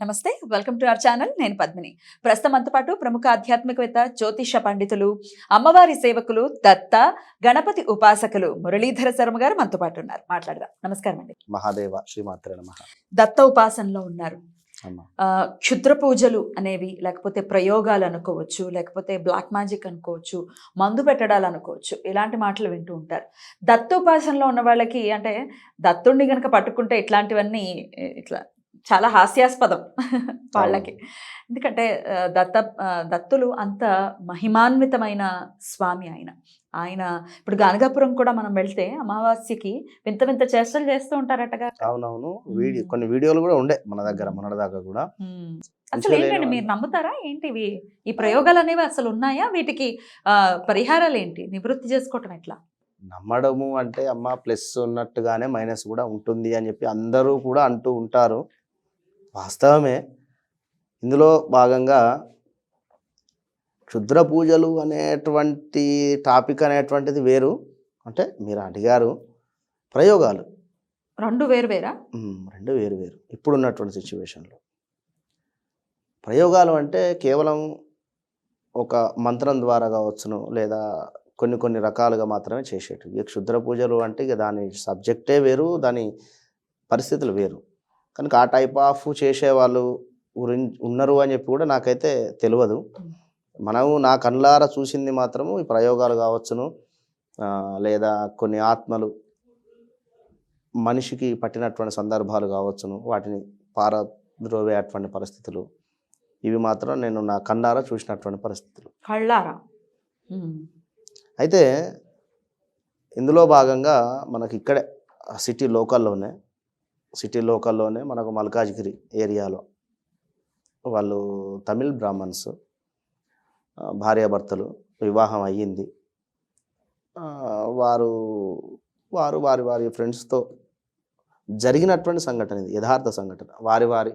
నమస్తే welcome to our channel. నేను పద్మిని. ప్రస్తుతం మనతో పాటు ప్రముఖ ఆధ్యాత్మికవేత్త జ్యోతిష పండితులు అమ్మవారి సేవకులు దత్త గణపతి ఉపాసకులు మురళీధర శర్మ గారు మనతో పాటు ఉన్నారు. మాట్లాడదాం. నమస్కారం అండి. మహాదేవ శ్రీమాత్రే దత్త ఉపాసనలో ఉన్నారు. క్షుద్ర పూజలు అనేవి లేకపోతే ప్రయోగాలు అనుకోవచ్చు లేకపోతే బ్లాక్ మ్యాజిక్ అనుకోవచ్చు మందు పెట్టడాలు అనుకోవచ్చు ఇలాంటి మాటలు వింటూ ఉంటారు. దత్తోపాసనలో ఉన్న వాళ్ళకి అంటే దత్తుణ్ణి గనక పట్టుకుంటే ఇట్లాంటివన్నీ ఇట్లా చాలా హాస్యాస్పదం వాళ్ళకి. ఎందుకంటే దత్త దత్తులు అంత మహిమాన్వితమైన స్వామి ఆయన. ఆయన ఇప్పుడు గానగాపురం కూడా మనం వెళ్తే అమావాస్యకి వింత వింత చేష్టలు చేస్తూ ఉంటారటగా అవునవును. వీడియో. కొన్ని వీడియోలు కూడా ఉండే మన దగ్గర మొన్నటిదాకా కూడా. మ్మ్. అసలు ఏంటండి మీరు నమ్ముతారా? ఏంటివి ఈ ప్రయోగాలు అనేవి అసలు ఉన్నాయా? వీటికి పరిహారాలు ఏంటి? నివృత్తి చేసుకోవటం ఎట్లా? నమ్మడము అంటే అమ్మ ప్లస్ ఉన్నట్టుగానే మైనస్ కూడా ఉంటుంది అని చెప్పి అందరూ కూడా అంటూ ఉంటారు. వాస్తవమే ఇందులో భాగంగా క్షుద్ర పూజలు అనేటువంటి టాపిక్ అనేటువంటిది వేరు. అంటే మీరు అడిగారు ప్రయోగాలు. రెండు వేరు వేరా. రెండు వేరు వేరు. ఇప్పుడున్నటువంటి సిచ్యువేషన్లో. ప్రయోగాలు అంటే కేవలం ఒక మంత్రం ద్వారా కావచ్చును లేదా కొన్ని కొన్ని రకాలుగా మాత్రమే చేసేటివి. ఇక క్షుద్ర పూజలు అంటే ఇక దాని సబ్జెక్టే వేరు దాని పరిస్థితులు వేరు. కనుక ఆ టైప్ ఆఫ్ చేసేవాళ్ళు గురించి ఉన్నారు అని చెప్పి కూడా నాకైతే తెలియదు మనము నా కళ్ళారా చూసింది మాత్రము ఈ ప్రయోగాలు కావచ్చును. లేదా కొన్ని ఆత్మలు మనిషికి పట్టినటువంటి సందర్భాలు కావచ్చును. వాటిని పారద్రోవే అటువంటి పరిస్థితులు. ఇవి మాత్రం నేను నా కన్నారా చూసినటువంటి పరిస్థితులు. కళ్ళారా. అయితే ఇందులో భాగంగా మనకి ఇక్కడే సిటీ లోకల్లోనే సిటీ లోకల్లోనే మనకు మల్కాజ్గిరి ఏరియాలో వాళ్ళు తమిళ్ బ్రాహ్మణ్స్ భార్యాభర్తలు వివాహం అయ్యింది. వారు వారు వారి వారి ఫ్రెండ్స్తో జరిగినటువంటి సంఘటన ఇది యథార్థ సంఘటన. వారి వారి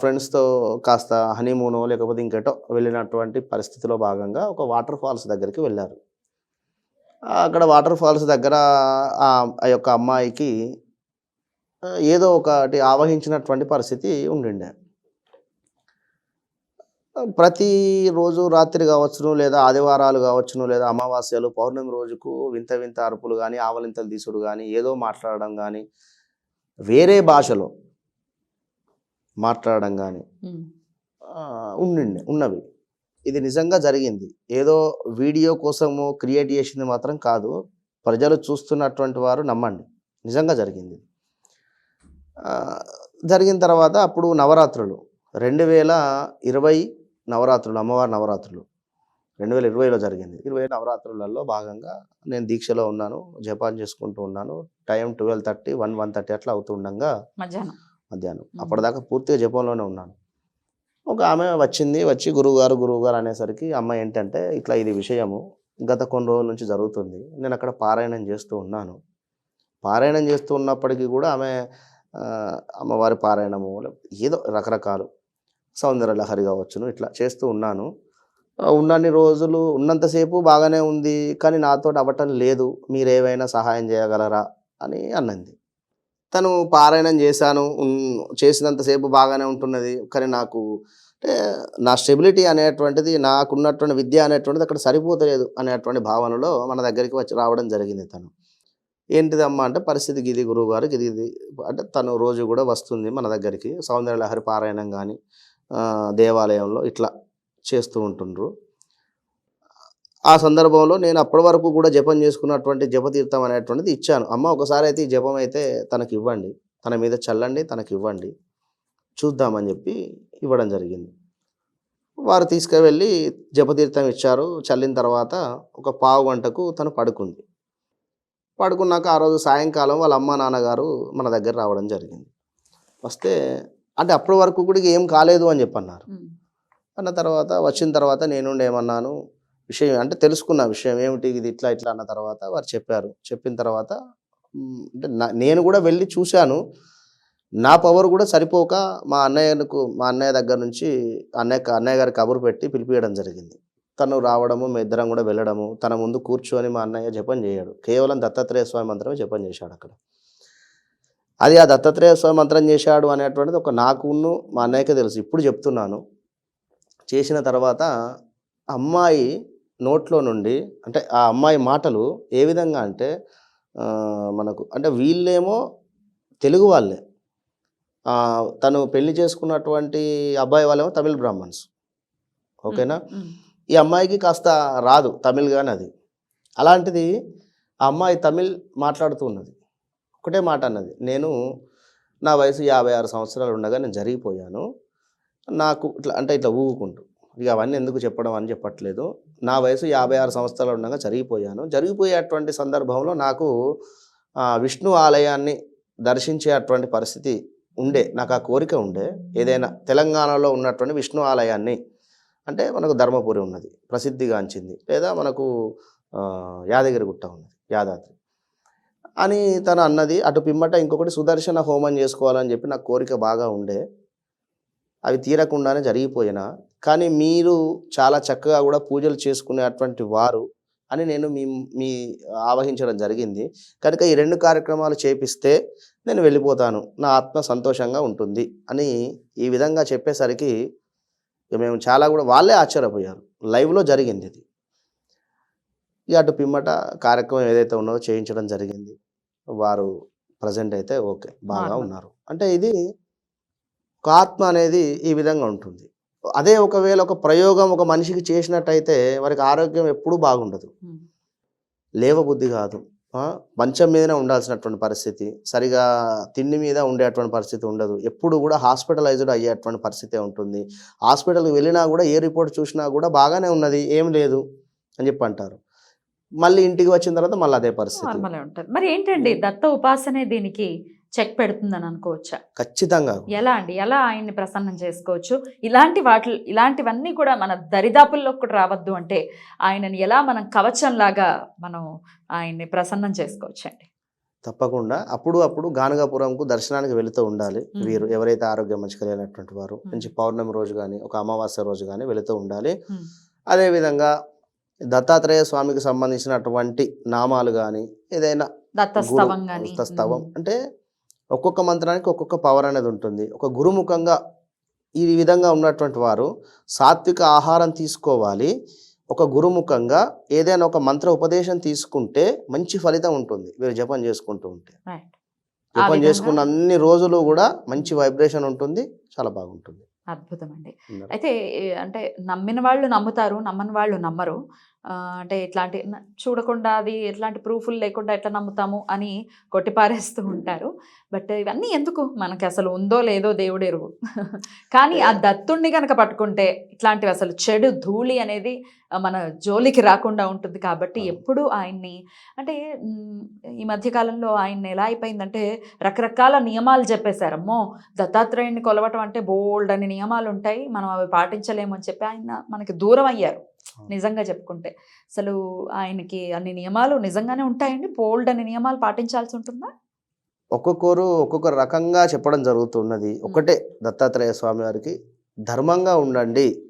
ఫ్రెండ్స్తో కాస్త హనీమూనో లేకపోతే ఇంకేటో వెళ్ళినటువంటి పరిస్థితిలో భాగంగా ఒక వాటర్ ఫాల్స్ దగ్గరికి వెళ్ళారు. అక్కడ వాటర్ ఫాల్స్ దగ్గర ఆ యొక్క అమ్మాయికి ఏదో ఒకటి ఆవహించినటువంటి పరిస్థితి ఉండిండే. ప్రతి రోజు రాత్రి కావచ్చును లేదా ఆదివారాలు కావచ్చును లేదా అమావాస్యలు పౌర్ణమి రోజుకు వింత వింత అరుపులు కానీ ఆవలింతలు తీసుడు కానీ ఏదో మాట్లాడడం కానీ వేరే భాషలో మాట్లాడడం కానీ. ఉండిండే ఉన్నవి. ఇది నిజంగా జరిగింది. ఏదో వీడియో కోసము క్రియేట్ చేసింది మాత్రం కాదు. ప్రజలు చూస్తున్నటువంటి వారు నమ్మండి. నిజంగా జరిగింది జరిగిన తర్వాత అప్పుడు నవరాత్రులు. రెండు వేల ఇరవై నవరాత్రులు అమ్మవారి నవరాత్రులు. రెండు వేల ఇరవైలో జరిగింది. ఇరవై నవరాత్రులలో భాగంగా నేను దీక్షలో ఉన్నాను జపాన్ చేసుకుంటూ ఉన్నాను. Time twelve thirty one one thirty అట్లా అవుతుండగా మధ్యాహ్నం. మధ్యాహ్నం. అప్పటిదాకా పూర్తిగా జపంలోనే ఉన్నాను. ఒక ఆమె వచ్చింది వచ్చి గురువుగారు గురువుగారు అనేసరికి అమ్మ ఏంటంటే ఇట్లా ఇది విషయము గత కొన్ని రోజుల నుంచి జరుగుతుంది. నేను అక్కడ పారాయణం చేస్తూ ఉన్నాను. పారాయణం చేస్తూ ఉన్నప్పటికీ కూడా ఆమె అమ్మవారి పారాయణము ఏదో రకరకాలు సౌందర్య లహరి కావచ్చును ఇట్లా చేస్తూ ఉన్నాను. ఉన్నన్ని రోజులు ఉన్నంతసేపు బాగానే ఉంది కానీ నాతో అవ్వటం లేదు మీరు ఏవైనా సహాయం చేయగలరా అని అన్నది. తను పారాయణం చేశాను చేసినంతసేపు బాగానే ఉంటున్నది కానీ నాకు అంటే నా స్టెబిలిటీ అనేటువంటిది నాకున్నటువంటి విద్య అనేటువంటిది అక్కడ సరిపోతలేదు అనేటువంటి భావనలో మన దగ్గరికి వచ్చి రావడం జరిగింది తను. ఏంటిదమ్మా అంటే పరిస్థితికి ఇది గురువు గారు ఇది అంటే తను రోజు కూడా వస్తుంది మన దగ్గరికి. సౌందర్య లహరి పారాయణం కానీ దేవాలయంలో ఇట్లా చేస్తూ ఉంటుండ్రు. ఆ సందర్భంలో నేను అప్పటి వరకు కూడా జపం చేసుకున్నటువంటి జపతీర్థం అనేటువంటిది ఇచ్చాను. అమ్మ ఒకసారి అయితే ఈ జపం అయితే తనకి ఇవ్వండి. తన మీద చల్లండి తనకి ఇవ్వండి. చూద్దామని చెప్పి ఇవ్వడం జరిగింది. వారు తీసుకువెళ్ళి జపతీర్థం ఇచ్చారు. చల్లిన తర్వాత ఒక పావు గంటకు తను పడుకుంది. పడుకున్నాక ఆ రోజు సాయంకాలం వాళ్ళ అమ్మ నాన్నగారు మన దగ్గర రావడం జరిగింది. వస్తే అంటే అప్పటి వరకు కూడా ఏం కాలేదు అని చెప్పి అన్నారు మ్మ్. అన్న తర్వాత వచ్చిన తర్వాత నేను ఏమన్నాను విషయం అంటే తెలుసుకున్న విషయం ఏమిటి ఇది ఇట్లా ఇట్లా అన్న తర్వాత వారు చెప్పారు. చెప్పిన తర్వాత అంటే నేను కూడా వెళ్ళి చూశాను. నా పవర్ కూడా సరిపోక మా అన్నయ్యకు మా అన్నయ్య దగ్గర నుంచి అన్నయ్య అన్నయ్య గారి కబురు పెట్టి పిలిపియడం జరిగింది. తను రావడము మీ ఇద్దరం కూడా వెళ్ళడము తన ముందు కూర్చొని మా అన్నయ్య జపం చేయడు. కేవలం దత్తాత్రేయ స్వామి మంత్రమే జపం చేశాడు అక్కడ. అది ఆ దత్తాత్రేయ స్వామి మంత్రం చేశాడు అనేటువంటిది ఒక నాకును మా అన్నయ్యకే తెలుసు. ఇప్పుడు చెప్తున్నాను. చేసిన తర్వాత అమ్మాయి నోట్లో నుండి అంటే ఆ అమ్మాయి మాటలు ఏ విధంగా అంటే మనకు అంటే వీళ్ళేమో తెలుగు వాళ్ళే. తను పెళ్ళి చేసుకున్నటువంటి అబ్బాయి వాళ్ళేమో తమిళ బ్రాహ్మణ్స్. ఓకేనా? ఈ అమ్మాయికి కాస్త రాదు తమిళ్ కానీ అది. అలాంటిది ఆ అమ్మాయి తమిళ్ మాట్లాడుతూ ఉన్నది. ఒకటే మాట అన్నది. నేను నా వయసు యాభై ఆరు సంవత్సరాలు ఉండగా నేను జరిగిపోయాను. నాకు ఇట్లా అంటే ఇట్లా ఊగుకుంటూ. ఇక అవన్నీ ఎందుకు చెప్పడం అని చెప్పట్లేదు. నా వయసు యాభై ఆరు సంవత్సరాలు ఉండగా జరిగిపోయాను. జరిగిపోయేటువంటి సందర్భంలో నాకు విష్ణు ఆలయాన్ని దర్శించే అటువంటి పరిస్థితి ఉండే. నాకు ఆ కోరిక ఉండే. ఏదైనా తెలంగాణలో ఉన్నటువంటి విష్ణు ఆలయాన్ని అంటే మనకు ధర్మపురి ఉన్నది ప్రసిద్ధిగాంచింది లేదా మనకు యాదగిరిగుట్ట ఉన్నది యాదాద్రి. అని తను అన్నది అటు పిమ్మట ఇంకొకటి సుదర్శన హోమం చేసుకోవాలని చెప్పి నాకు కోరిక బాగా ఉండే. అవి తీరకుండానే జరిగిపోయినా. కానీ మీరు చాలా చక్కగా కూడా పూజలు చేసుకునేటువంటి వారు అని నేను మీ మీ ఆవహించడం జరిగింది. కనుక ఈ రెండు కార్యక్రమాలు చేపిస్తే నేను వెళ్ళిపోతాను. నా ఆత్మ సంతోషంగా ఉంటుంది అని ఈ విధంగా చెప్పేసరికి ఇక మేము చాలా కూడా వాళ్ళే ఆశ్చర్యపోయారు. లైవ్లో జరిగింది ఇది. ఇక అటు పిమ్మట కార్యక్రమం ఏదైతే ఉన్నదో చేయించడం జరిగింది. వారు ప్రజెంట్ అయితే ఓకే బాగా. ఉన్నారు. అంటే ఇది ఒక ఆత్మ అనేది ఈ విధంగా ఉంటుంది. అదే ఒకవేళ ఒక ప్రయోగం ఒక మనిషికి చేసినట్టయితే వారికి ఆరోగ్యం ఎప్పుడూ బాగుండదు. లేవబుద్ధి కాదు. మంచం మీదనే ఉండాల్సినటువంటి పరిస్థితి. సరిగా తిండి మీద ఉండేటువంటి పరిస్థితి ఉండదు. ఎప్పుడు కూడా హాస్పిటలైజ్డ్ అయ్యేటువంటి పరిస్థితే ఉంటుంది. హాస్పిటల్కి వెళ్ళినా కూడా ఏ రిపోర్ట్ చూసినా కూడా బాగానే ఉన్నది. ఏం లేదు అని చెప్పి అంటారు. మళ్ళీ ఇంటికి వచ్చిన తర్వాత మళ్ళీ అదే పరిస్థితి. మరి ఏంటండి దత్త ఉపాసనే దీనికి చెక్ పెడుతుందని అనుకోవచ్చా? ఖచ్చితంగా. ఎలా అండి? ఎలా ఆయన్ని ప్రసన్నం చేసుకోవచ్చు? ఇలాంటి వాటి ఇలాంటివన్నీ కూడా మన దరిదాపుల్లోకి కూడా రావద్దు అంటే ఆయనని ఎలా మనం కవచంలాగా మనం ఆయన్ని ప్రసన్నం చేసుకోవచ్చు అండి తప్పకుండా. అప్పుడు అప్పుడు గానగాపురంకు దర్శనానికి వెళుతూ ఉండాలి. వీరు ఎవరైతే ఆరోగ్యం మంచి కలిగినటువంటి వారు. మంచి పౌర్ణమి రోజు కానీ ఒక అమావాస్య రోజు కానీ వెళుతూ ఉండాలి. అదేవిధంగా దత్తాత్రేయ స్వామికి సంబంధించినటువంటి నామాలు కానీ ఏదైనా దత్తస్తవం అంటే ఒక్కొక్క మంత్రానికి ఒక్కొక్క పవర్ అనేది ఉంటుంది. ఒక గురుముఖంగా ఈ విధంగా ఉన్నటువంటి వారు సాత్విక ఆహారం తీసుకోవాలి. ఒక గురుముఖంగా ఏదైనా ఒక మంత్ర ఉపదేశం తీసుకుంటే మంచి ఫలితం ఉంటుంది. వీరు జపం చేసుకుంటూ ఉంటే. జపం చేసుకున్న అన్ని రోజులు కూడా మంచి వైబ్రేషన్ ఉంటుంది. చాలా బాగుంటుంది. అద్భుతం అండి. అయితే అంటే నమ్మిన వాళ్ళు నమ్ముతారు నమ్మని వాళ్ళు నమ్మరు. అంటే ఇట్లాంటి చూడకుండా అది ఎట్లాంటి ప్రూఫ్లు లేకుండా ఎట్లా నమ్ముతాము అని కొట్టిపారేస్తూ ఉంటారు. బట్ ఇవన్నీ ఎందుకు? మనకి అసలు ఉందో లేదో దేవుడు ఎరుగు కానీ ఆ దత్తుణ్ణి కనుక పట్టుకుంటే ఇట్లాంటివి అసలు చెడు ధూళి అనేది మన జోలికి రాకుండా ఉంటుంది కాబట్టి. ఎప్పుడు ఆయన్ని అంటే ఈ మధ్యకాలంలో ఆయన ఎలా అయిపోయిందంటే రకరకాల నియమాలు చెప్పేశారు. అమ్మో! దత్తాత్రేయుని కొలవటం అంటే బోల్డ్ అని నియమాలు ఉంటాయి. మనం అవి పాటించలేము అని చెప్పి ఆయన మనకి దూరం అయ్యారు. నిజంగా చెప్పుకుంటే. అసలు ఆయనకి అన్ని నియమాలు నిజంగానే ఉంటాయండి? బోల్డ్ అని నియమాలు పాటించాల్సి ఉంటుందా? ఒక్కొక్కరు ఒక్కొక్క రకంగా చెప్పడం జరుగుతున్నది. ఒకటే దత్తాత్రేయ స్వామి వారికి ధర్మంగా ఉండండి.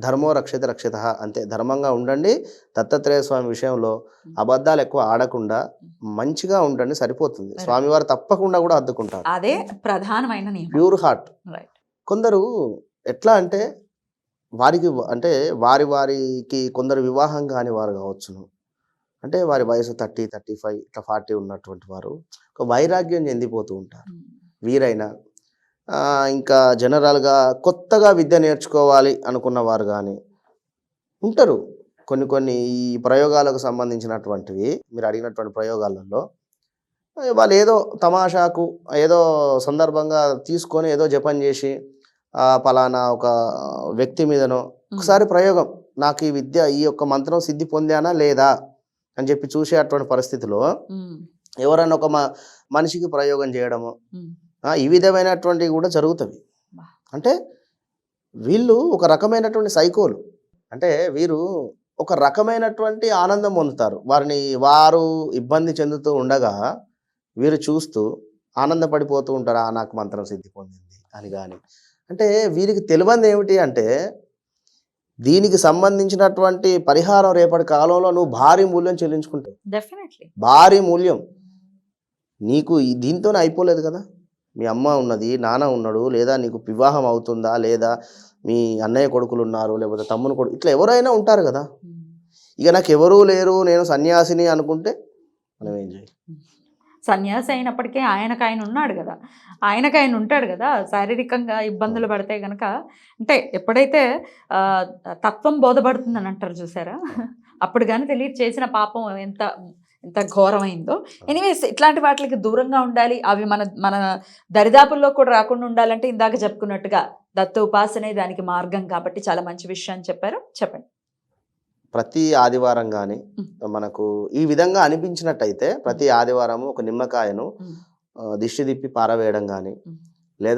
ధర్మో రక్షిత రక్షిత అంతే. ధర్మంగా ఉండండి. దత్తాత్రేయ స్వామి విషయంలో అబద్ధాలు ఎక్కువ ఆడకుండా మంచిగా ఉండండి సరిపోతుంది. స్వామివారు తప్పకుండా కూడా అద్దుకుంటారు. అదే ప్రధానమైన ప్యూర్ హార్ట్. రైట్. కొందరు ఎట్లా అంటే వారికి అంటే వారి వారికి కొందరు వివాహం కాని వారు కావచ్చును. అంటే వారి వయసు థర్టీ థర్టీ ఫైవ్ ఇట్లా ఫార్టీ ఉన్నటువంటి వారు ఒక వైరాగ్యం చెందిపోతూ ఉంటారు. వీరైనా ఇంకా జనరల్గా కొత్తగా విద్య నేర్చుకోవాలి అనుకున్న వారు కానీ ఉంటారు. కొన్ని కొన్ని ఈ ప్రయోగాలకు సంబంధించినటువంటివి మీరు అడిగినటువంటి ప్రయోగాలలో వాళ్ళు ఏదో తమాషాకు ఏదో సందర్భంగా తీసుకొని ఏదో జపం చేసి పలానా ఒక వ్యక్తి మీదనో ఒకసారి ప్రయోగం నాకు ఈ విద్య ఈ యొక్క మంత్రం సిద్ధి పొందానా లేదా అని చెప్పి చూసేటువంటి పరిస్థితిలో ఎవరైనా ఒక మ- మనిషికి ప్రయోగం చేయడము ఈ విధమైనటువంటివి కూడా జరుగుతవి. బా. అంటే వీళ్ళు ఒక రకమైనటువంటి సైకోలు. అంటే వీరు ఒక రకమైనటువంటి ఆనందం పొందుతారు. వారిని వారు ఇబ్బంది చెందుతూ ఉండగా వీరు చూస్తూ ఆనందపడిపోతూ ఉంటారు "ఆ, నాకు మంత్రం సిద్ధి పొందింది అని కానీ అంటే వీరికి తెలియంది ఏమిటి అంటే దీనికి సంబంధించినటువంటి పరిహారం రేపటి కాలంలో నువ్వు భారీ మూల్యం చెల్లించుకుంటావు. డెఫినెట్లీ భారీ మూల్యం. నీకు దీంతోనే అయిపోలేదు కదా? మీ అమ్మ ఉన్నది నాన్న ఉన్నాడు లేదా నీకు వివాహం అవుతుందా లేదా మీ అన్నయ్య కొడుకులు ఉన్నారు లేకపోతే తమ్ముని కొడుకు ఇట్లా ఎవరైనా ఉంటారు కదా? ఇక నాకు ఎవరూ లేరు నేను సన్యాసిని అనుకుంటే మనం ఏం చేయాలి? సన్యాసి అయినప్పటికీ ఆయనకు ఆయన ఉన్నాడు కదా. ఆయనకు ఆయన ఉంటాడు కదా. శారీరకంగా ఇబ్బందులు పడితే కనుక అంటే ఎప్పుడైతే తత్వం తత్వం బోధపడుతుందని అంటారు చూసారా? అప్పుడు కానీ తెలియ చేసిన పాపం ఎంత ఎంత ఘోరమైందో. ఎనీవేస్ ఇట్లాంటి వాటికి దూరంగా ఉండాలి. అవి మన మన దరిదాపుల్లో కూడా రాకుండా ఉండాలంటే ఇందాక చెప్పుకున్నట్టుగా దత్త ఉపాసనే దానికి మార్గం కాబట్టి చాలా మంచి విషయం చెప్పారు. చెప్పండి. ప్రతి ఆదివారం కానీ. మనకు ఈ విధంగా అనిపించినట్టయితే ప్రతి ఆదివారం ఒక నిమ్మకాయను దిష్టి తిప్పి పారవేయడం కానీ. లేదా